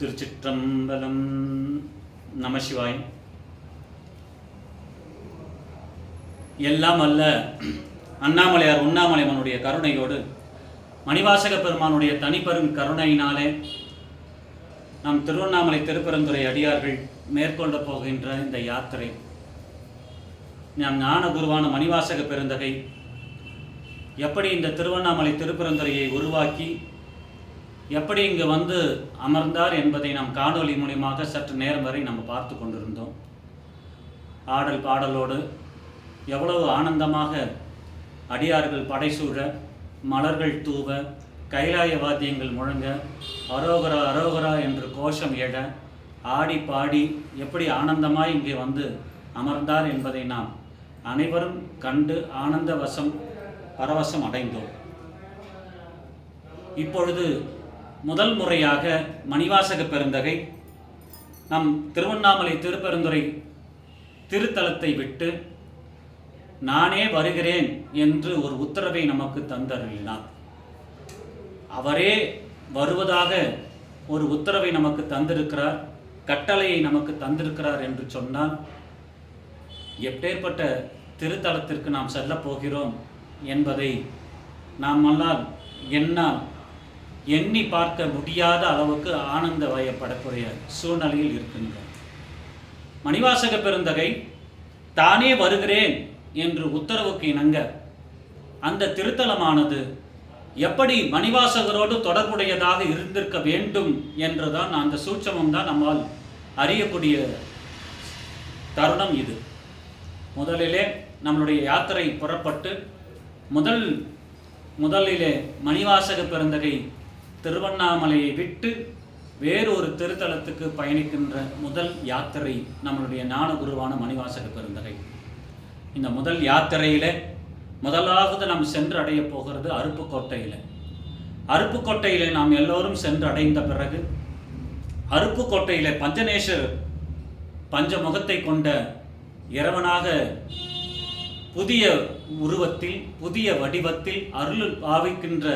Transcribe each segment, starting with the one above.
திருச்சிற்றம்பலம் நமசிவாய் எல்லாம் அல்ல அண்ணாமலையார் உண்ணாமலைவனுடைய கருணையோடு மணிவாசக பெருமானுடைய தனிப்பெரும் கருணையினாலே நம் திருவண்ணாமலை திருப்பெருந்துறை அடியார்கள் மேற்கொள்ள போகின்ற இந்த யாத்திரை. நம் ஞான குருவான மணிவாசக பெருந்தகை எப்படி இந்த திருவண்ணாமலை திருப்பெருந்துறையை உருவாக்கி எப்படி இங்கு வந்து அமர்ந்தார் என்பதை நாம் காணொலி மூலியமாக சற்று நேரம் வரை நம்ம பார்த்து கொண்டிருந்தோம். ஆடல் பாடலோடு எவ்வளவு ஆனந்தமாக அடியார்கள் படைசூழ மலர்கள் தூவ கைலாய வாத்தியங்கள் முழங்க அரோகரா அரோகரா என்று கோஷம் எழ ஆடி பாடி எப்படி ஆனந்தமாய் இங்கே வந்து அமர்ந்தார் என்பதை நாம் அனைவரும் கண்டு ஆனந்த வசம் பரவசம் அடைந்தோம். இப்பொழுது முதல் முறையாக மணிவாசக பெருந்தகை நம் திருவண்ணாமலை திருப்பெருந்துறை திருத்தலத்தை விட்டு நானே வருகிறேன் என்று ஒரு உத்தரவை நமக்கு தந்தருளினார். அவரே வருவதாக ஒரு உத்தரவை நமக்கு தந்திருக்கிறார் கட்டளையை நமக்கு தந்திருக்கிறார் என்று சொன்னால் எப்பேற்பட்ட திருத்தலத்திற்கு நாம் செல்லப் போகிறோம் என்பதை நாமெல்லாம் என்னால் எண்ணி பார்க்க முடியாத அளவுக்கு ஆனந்த வயப்படக்கூடிய சூழ்நிலையில் இருக்கின்றார். மணிவாசக பெருந்தகை தானே வருகிறேன் என்று உத்தரவுக்கு இணங்க அந்த திருத்தலமானது எப்படி மணிவாசகரோடு தொடர்புடையதாக இருந்திருக்க வேண்டும் என்றுதான் அந்த சூட்சமம் தான் நம்மால் அறியக்கூடிய தருணம் இது. முதலிலே நம்மளுடைய யாத்திரை புறப்பட்டு முதல் முதலிலே மணிவாசக பெருந்தகை திருவண்ணாமலையை விட்டு வேறொரு திருத்தலத்துக்கு பயணிக்கின்ற முதல் யாத்திரை நம்மளுடைய ஞானகுருவான மணிவாசக பெருந்தகை. இந்த முதல் யாத்திரையில் முதலாவது நாம் சென்று அடைய போகிறது அருப்புக்கோட்டையில். அருப்புக்கோட்டையில் நாம் எல்லோரும் சென்று அடைந்த பிறகு அருப்புக்கோட்டையில் பஞ்சநேஸ்வர் பஞ்சமுகத்தை கொண்ட இறைவனாக புதிய உருவத்தில் புதிய வடிவத்தில் அருள் பாவிக்கின்ற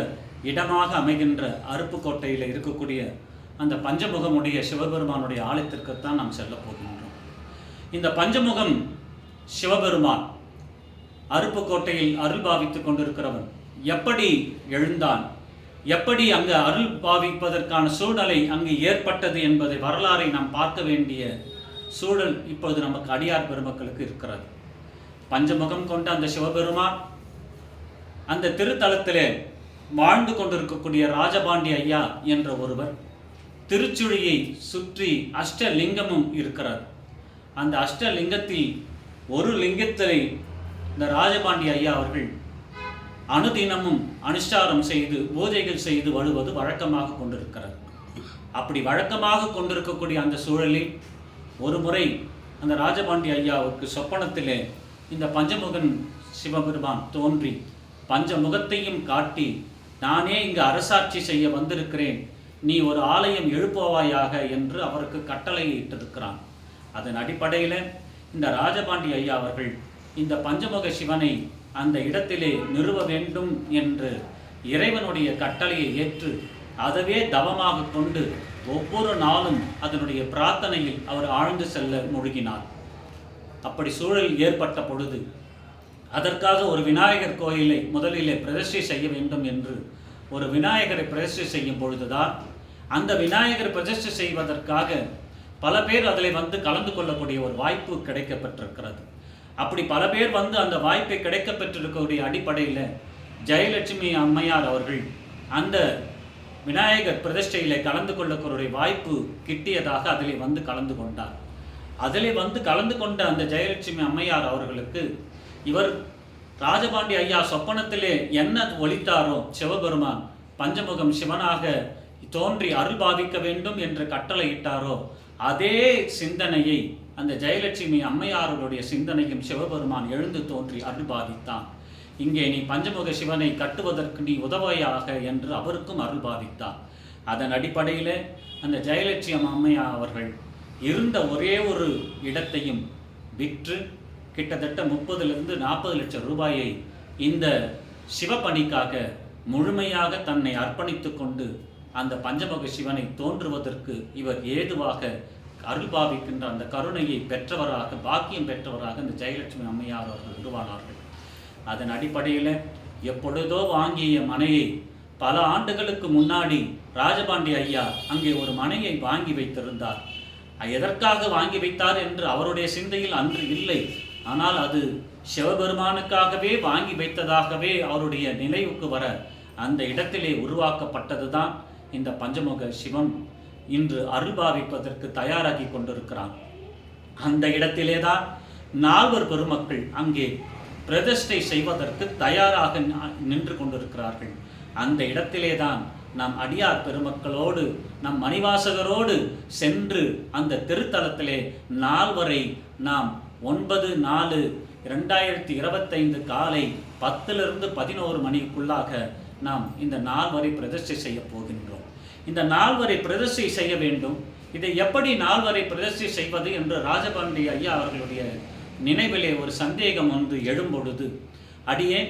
இடமாக அமைகின்ற அருப்புக்கோட்டையில் இருக்கக்கூடிய அந்த பஞ்சமுகமுடைய சிவபெருமானுடைய ஆலயத்திற்குத்தான் நாம் செல்ல போகின்றோம். இந்த பஞ்சமுகம் சிவபெருமான் அருப்புக்கோட்டையில் அருள் பாவித்துக் கொண்டிருக்கிறவன் எப்படி எழுந்தான்? எப்படி அங்கு அருள் பாவிப்பதற்கான சூழலை அங்கு ஏற்பட்டது என்பதை வரலாறை நாம் பார்க்க வேண்டிய சூழல் இப்பொழுது நமக்கு அடியார் பெருமக்களுக்கு இருக்கிறது. பஞ்சமுகம் கொண்ட அந்த சிவபெருமான் அந்த திருத்தலத்திலே வாழ்ந்து கொண்டிருக்கக்கூடிய ராஜபாண்டி ஐயா என்ற ஒருவர் திருச்சுழியை சுற்றி அஷ்டலிங்கமும் இருக்கிறார். அந்த அஷ்டலிங்கத்தில் ஒரு லிங்கத்தை இந்த ராஜபாண்டி ஐயா அவர்கள் அனுதினமும் அனுஷ்டாரம் செய்து பூஜைகள் செய்து வருவது வழக்கமாக கொண்டிருக்கிறார். அப்படி வழக்கமாக கொண்டிருக்கக்கூடிய அந்த சூழலில் ஒரு முறை அந்த ராஜபாண்டி ஐயாவுக்கு சொப்பனத்திலே இந்த பஞ்சமுகன் சிவபெருமான் தோன்றி பஞ்சமுகத்தையும் காட்டி நானே இங்கு அரசாட்சி செய்ய வந்திருக்கிறேன். நீ ஒரு ஆலயம் எழுப்புவாயாக என்று அவருக்கு கட்டளையை இட்டிருக்கிறான் அதன் அடிப்படையில் இந்த ராஜபாண்டி ஐயா அவர்கள் இந்த பஞ்சமுக சிவனை அந்த இடத்திலே நிறுவ வேண்டும் என்று இறைவனுடைய கட்டளையை ஏற்று அதவே தவமாக கொண்டு ஒவ்வொரு நாளும் அதனுடைய பிரார்த்தனையில் அவர் ஆழ்ந்து செல்ல முழுகினார். அப்படி சூழல் ஏற்பட்ட பொழுது அதற்காக ஒரு விநாயகர் கோயிலை முதலிலே பிரதிஷ்டை செய்ய வேண்டும் என்று ஒரு விநாயகரை பிரதிஷ்டை செய்யும் பொழுதுதான் அந்த விநாயகர் பிரதிஷ்டை செய்வதற்காக பல பேர் அதில் வந்து கலந்து கொள்ளக்கூடிய ஒரு வாய்ப்பு கிடைக்கப்பட்டிருக்கிறது. அப்படி பல பேர் வந்து அந்த வாய்ப்பை கிடைக்கப்பெற்றிருக்கக்கூடிய அடிப்படையில் ஜெயலட்சுமி அம்மையார் அவர்கள் அந்த விநாயகர் பிரதிஷ்டையில் கலந்து கொள்ளக்கூடிய வாய்ப்பு கிட்டியதாக அதிலே வந்து கலந்து கொண்டார். அதிலே வந்து கலந்து கொண்ட அந்த ஜெயலட்சுமி அம்மையார் அவர்களுக்கு இவர் ராஜபாண்டி ஐயா சொப்பனத்திலே என்ன ஒழித்தாரோ சிவபெருமான் பஞ்சமுகம் சிவனாக தோன்றி அருள் பாதிக்க வேண்டும் என்று கட்டளையிட்டாரோ அதே சிந்தனையை அந்த ஜெயலட்சுமி அம்மையாருடைய சிந்தனையும் சிவபெருமான் எழுந்து தோன்றி அருள் பாதித்தான் இங்கே நீ பஞ்சமுக சிவனை கட்டுவதற்கு நீ உதவையாக என்று அவருக்கும் அருள் பாதித்தான் அதன் அடிப்படையில் அந்த ஜெயலட்சுமி அம்மையா அவர்கள் இருந்த ஒரே ஒரு இடத்தையும் விற்று கிட்டத்தட்ட முப்பதுலேருந்து நாற்பது லட்சம் ரூபாயை இந்த சிவப்பணிக்காக முழுமையாக தன்னை அர்ப்பணித்து கொண்டு அந்த பஞ்சமுக சிவனை தோன்றுவதற்கு இவர் ஏதுவாக அருள் பாவிக்கின்ற அந்த கருணையை பெற்றவராக பாக்கியம் பெற்றவராக இந்த ஜெயலட்சுமி அம்மையார் அவர்கள் உருவானார்கள். அதன் அடிப்படையில் எப்பொழுதோ வாங்கிய மனையை பல ஆண்டுகளுக்கு முன்னாடி ராஜபாண்டி ஐயா அங்கே ஒரு மனையை வாங்கி வைத்திருந்தார். எதற்காக வாங்கி வைத்தார் என்று அவருடைய சிந்தையில் அன்று இல்லை. ஆனால் அது சிவபெருமானுக்காகவே வாங்கி வைத்ததாகவே அவருடைய நினைவுக்கு வர அந்த இடத்திலே உருவாக்கப்பட்டதுதான் இந்த பஞ்சமுக சிவம் இன்று அருள்பாவிப்பதற்கு தயாராகி கொண்டிருக்கிறான். அந்த இடத்திலே தான் நால்வர் பெருமக்கள் அங்கே பிரதிஷ்டை செய்வதற்கு தயாராக நின்று கொண்டிருக்கிறார்கள். அந்த இடத்திலே தான் நம் அடியார் பெருமக்களோடு நம் மணிவாசகரோடு சென்று அந்த திருத்தலத்திலே நால்வரை நாம் ஒன்பது நாலு இரண்டாயிரத்தி இருபத்தைந்து காலை பத்திலிருந்து பதினோரு மணிக்குள்ளாக நாம் இந்த நால்வரை பிரதிஷ்டை செய்ய போகின்றோம். இந்த நால்வரை பிரதிஷ்டை செய்ய வேண்டும். இதை எப்படி நால்வரை பிரதிஷ்டை செய்வது என்று ராஜபாண்டி ஐயா அவர்களுடைய நினைவிலே ஒரு சந்தேகம் ஒன்று எழும்பொழுது அடியே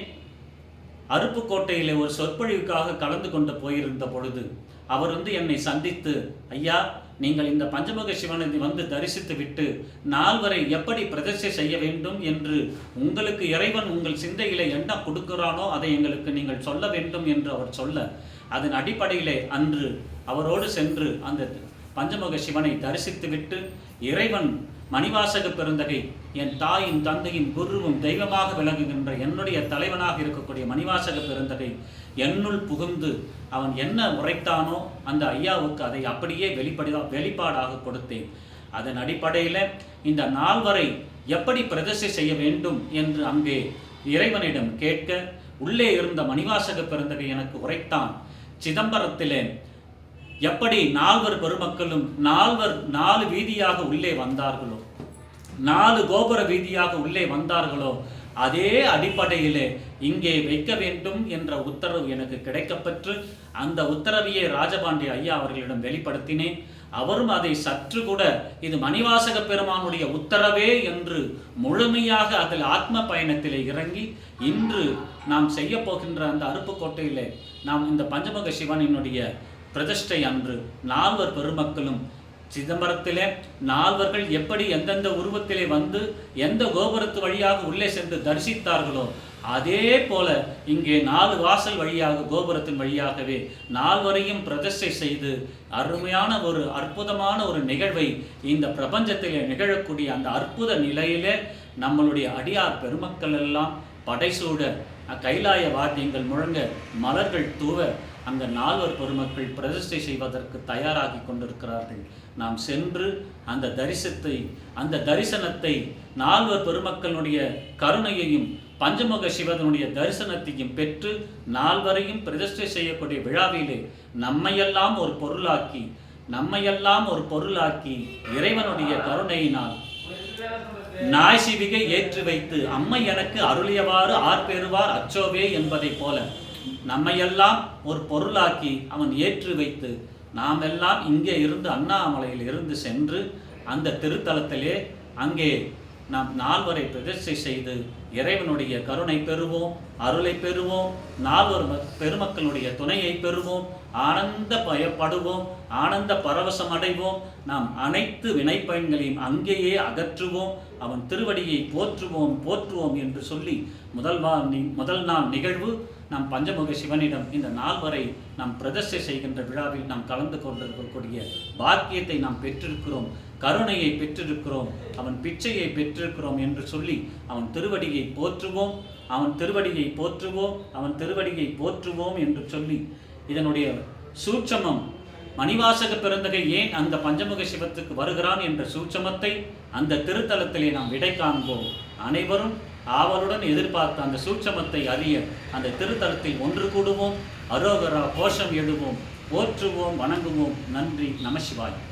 அருப்புக்கோட்டையிலே ஒரு சொற்பொழிவுக்காக கலந்து கொண்டு போயிருந்த பொழுது அவர் வந்து என்னை சந்தித்து ஐயா நீங்கள் இந்த பஞ்சமுக சிவனை வந்து தரிசித்து விட்டு நால்வரை எப்படி பிரதிஷ்டை செய்ய வேண்டும் என்று உங்களுக்கு இறைவன் உங்கள் சிந்தையிலே என்ன கொடுக்கிறானோ அதை எங்களுக்கு நீங்கள் சொல்ல வேண்டும் என்று அவர் சொல்ல அதன் அடிப்படையிலே அன்று அவரோடு சென்று அந்த பஞ்சமுக சிவனை தரிசித்துவிட்டு இறைவன் மணிவாசக பெருந்தகை என் தாயின் தந்தையின் குருவும் தெய்வமாக விளங்குகின்ற என்னுடைய தலைவனாக இருக்கக்கூடிய மணிவாசக பெருந்தகை என்னுள் புகுந்து அவன் என்ன உரைத்தானோ அந்த ஐயாவுக்கு அதை அப்படியே வெளிப்படா வெளிப்பாடாக கொடுத்தேன். அதன் அடிப்படையில் இந்த நால்வரை எப்படி பிரதிஷ்டை செய்ய வேண்டும் என்று அங்கே இறைவனிடம் கேட்க உள்ளே இருந்த மணிவாசக பெருந்தகை எனக்கு உரைத்தான் சிதம்பரத்திலே எப்படி நால்வர் பெருமக்களும் நால்வர் நாலு வீதியாக உள்ளே வந்தார்களோ நாலு கோபுர வீதியாக உள்ளே வந்தார்களோ அதே அடிப்படையிலே இங்கே வைக்க வேண்டும் என்ற உத்தரவு எனக்கு கிடைக்கப்பெற்று அந்த உத்தரவையே ராஜபாண்டி ஐயா அவர்களிடம் வெளிப்படுத்தினேன். அவரும் அதை சற்று கூட இது மணிவாசக பெருமானுடைய உத்தரவே என்று முழுமையாக அதில் ஆத்ம பயணத்திலே இறங்கி இன்று நாம் செய்ய போகின்ற அந்த அருப்புக்கோட்டையிலே நாம் இந்த பஞ்சமுக சிவனினுடைய பிரதிஷ்டை அன்று நால்வர் பெருமக்களும் சிதம்பரத்திலே நால்வர்கள் எப்படி எந்தெந்த உருவத்திலே வந்து எந்த கோபுரத்து வழியாக உள்ளே சென்று தரிசித்தார்களோ அதே போல இங்கே நாலு வாசல் வழியாக கோபுரத்தின் வழியாகவே நால்வரையும் பிரதிஷ்டை செய்து அருமையான ஒரு அற்புதமான ஒரு நிகழ்வை இந்த பிரபஞ்சத்திலே நிகழக்கூடிய அந்த அற்புத நிலையிலே நம்மளுடைய அடியார் பெருமக்கள் எல்லாம் படைசூட கைலாய வாத்தியங்கள் முழங்க மலர்கள் தூவ அந்த நால்வர் பெருமக்கள் பிரதிஷ்டை செய்வதற்கு தயாராகி கொண்டிருக்கிறார்கள். நாம் சென்று அந்த தரிசத்தை அந்த தரிசனத்தை நால்வர் பெருமக்களுடைய கருணையையும் பஞ்சமுக சிவனுடைய தரிசனத்தையும் பெற்று நால்வரையும் பிரதிஷ்டை செய்யக்கூடிய விழாவிலே நம்மையெல்லாம் ஒரு பொருளாக்கி நம்மையெல்லாம் ஒரு பொருளாக்கி இறைவனுடைய கருணையினால் நாய் சிவிகை ஏற்றி வைத்து அம்மை எனக்கு அருளியவாறு ஆர் பெறுவார் அச்சோவே என்பதைப் போல நம்மையெல்லாம் ஒரு பொருளாக்கி அவன் ஏற்றி வைத்து நாம் எல்லாம் இங்கே இருந்து அண்ணாமலையில் இருந்து சென்று அந்த திருத்தலத்திலே அங்கே நாம் நால்வரை பிரதிஷ்டை செய்து இறைவனுடைய கருணை பெறுவோம் அருளை பெறுவோம் நால்வர் பெருமக்களுடைய துணையை பெறுவோம் ஆனந்த பயப்படுவோம் ஆனந்த பரவசம் அடைவோம் நாம் அனைத்து வினைப்பயன்களையும் அங்கேயே அகற்றுவோம் அவன் திருவடியை போற்றுவோம் போற்றுவோம் என்று சொல்லி முதல் வா முதல் நாள் நிகழ்வு நாம் பஞ்சமுக சிவனிடம் இந்த நால்வரை நாம் பிரதர்ஷை செய்கின்ற விழாவில் நாம் கலந்து கொண்டிருக்கக்கூடிய பாக்கியத்தை நாம் பெற்றிருக்கிறோம் கருணையை பெற்றிருக்கிறோம் அவன் பிச்சையை பெற்றிருக்கிறோம் என்று சொல்லி அவன் திருவடியை போற்றுவோம் அவன் திருவடியை போற்றுவோம் அவன் திருவடியை போற்றுவோம் என்று சொல்லி இதனுடைய சூட்சமம் மணிவாசக பிறந்தகை ஏன் அந்த பஞ்சமுக சிவத்துக்கு வருகிறான் என்ற சூட்சமத்தை அந்த திருத்தலத்திலே நாம் விடை காண்போம். அனைவரும் ஆவலுடன் எதிர்பார்த்த அந்த சூட்சமத்தை அறிய அந்த திருத்தலத்தில் ஒன்று கூடுவோம். அரோகரா கோஷம் எழுவோம். போற்றுவோம் வணங்குவோம். நன்றி. நமசிவாய்